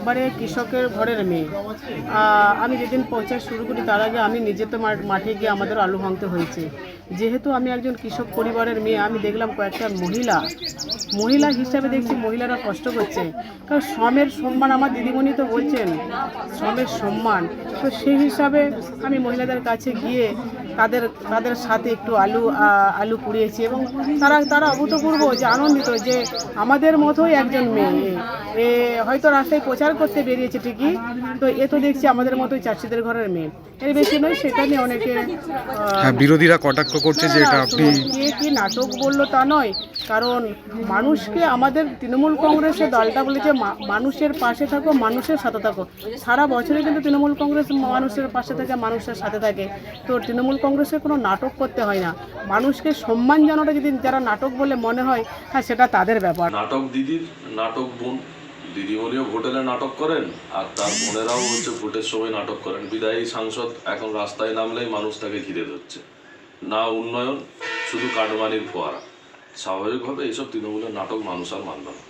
একেবারে কৃষকের ঘরের মেয়ে। আমি যেদিন পৌঁছায় শুরু করি তার আগে আমি নিজে তো মাঠে গিয়ে আমাদের আলু ভাঙতে হয়েছে। যেহেতু আমি একজন কৃষক পরিবারের মেয়ে, আমি দেখলাম কয়েকটা মহিলা মহিলা হিসাবে দেখছি মহিলারা কষ্ট করছে। কারণ শ্রমের সম্মান আমার দিদিমণি তো বলছেন, শ্রমের সম্মান। তো সেই হিসাবে আমি মহিলাদের কাছে গিয়ে তাদের তাদের সাথে একটু আলু আলু কুড়িয়েছি এবং তারা তারা অভূতপূর্ব যে আনন্দিত যে আমাদের মতোই একজন মেয়ে। এ হয়তো রাস্তায় প্রচার করতে বেরিয়েছে ঠিকই তো এ তো দেখছি আমাদের মতোই চাষিদের ঘরের মেয়ে। এর বেশি নয় সেটা নিয়ে অনেকে হ্যাঁ বিরোধীরা কটাক্ষ করছে যে এটা আপনি কে কি নাটক বলল তা নয় কারণ মানুষকে আমাদের তৃণমূল কংগ্রেসের দলটা বলেছে মানুষের পাশে থাকো মানুষের সাথে থাকো। সারা বছরে কিন্তু তৃণমূল কংগ্রেস মানুষের পাশে থাকে মানুষের সাথে থাকে। তো তৃণমূল কংগ্রেসের কোনো নাটক করতে হয় না। মানুষকে সম্মান জানাটা যদি যারা নাটক বলে মনে হয় হ্যাঁ সেটা তাদের ব্যাপার। নাটক দিদির নাটক বোন। দিদিমণিও ভোটেলে নাটক করেন, আর তার বোনেরাও হচ্ছে ভোটের সময় নাটক করেন। বিদায়ী সাংসদ এখন রাস্তায় নামলেই মানুষ তাকে ঘিরে ধরছে। না উন্নয়ন, শুধু কাটমানির ফোয়ারা। স্বাভাবিকভাবে এইসব তৃণমূলের নাটক মানুষ আর মানবে না।